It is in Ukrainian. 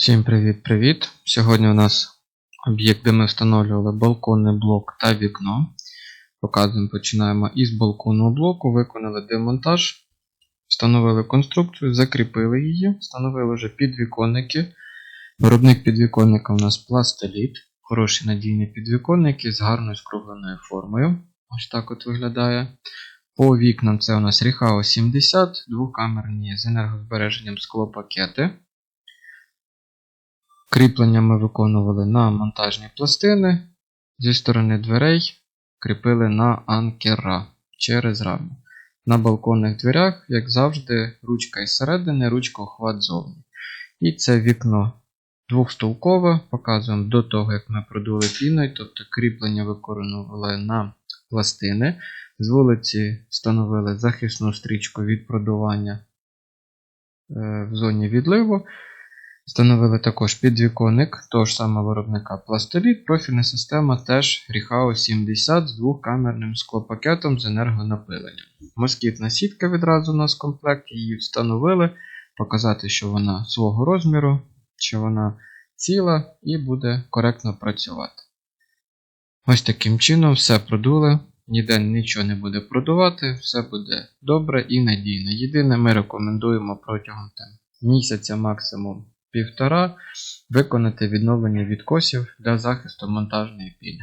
Всім привіт-привіт! Сьогодні у нас об'єкт, де ми встановлювали балконний блок та вікно. Показуємо, починаємо із балконного блоку, виконали демонтаж, встановили конструкцію, закріпили її, встановили вже підвіконники. Виробник підвіконника у нас пластиліт. Хороші надійні підвіконники з гарною скругленою формою. Ось так от виглядає. По вікнам це у нас Ріхао 70, двокамерні з енергозбереженням склопакети. Кріплення ми виконували на монтажні пластини. Зі сторони дверей кріпили на анкера через раму. На балконних дверях, як завжди, ручка із середини, ручка охват зовні. І це вікно двохстолкове. Показуємо до того, як ми продули піною, тобто кріплення виконували на пластини. З вулиці встановили захисну стрічку від продування е, в зоні відливу. Встановили також підвіконник того ж самого виробника пластиліт. Профільна система теж Ріхао 70 з двохкамерним склопакетом з енергонапиленням. Москітна сітка відразу у нас в комплекті, її встановили, показати, що вона свого розміру, що вона ціла і буде коректно працювати. Ось таким чином все продули. Ніде нічого не буде продувати, все буде добре і надійно. Єдине, ми рекомендуємо протягом там, місяця максимум півтора виконати відновлення відкосів для захисту монтажної пілі.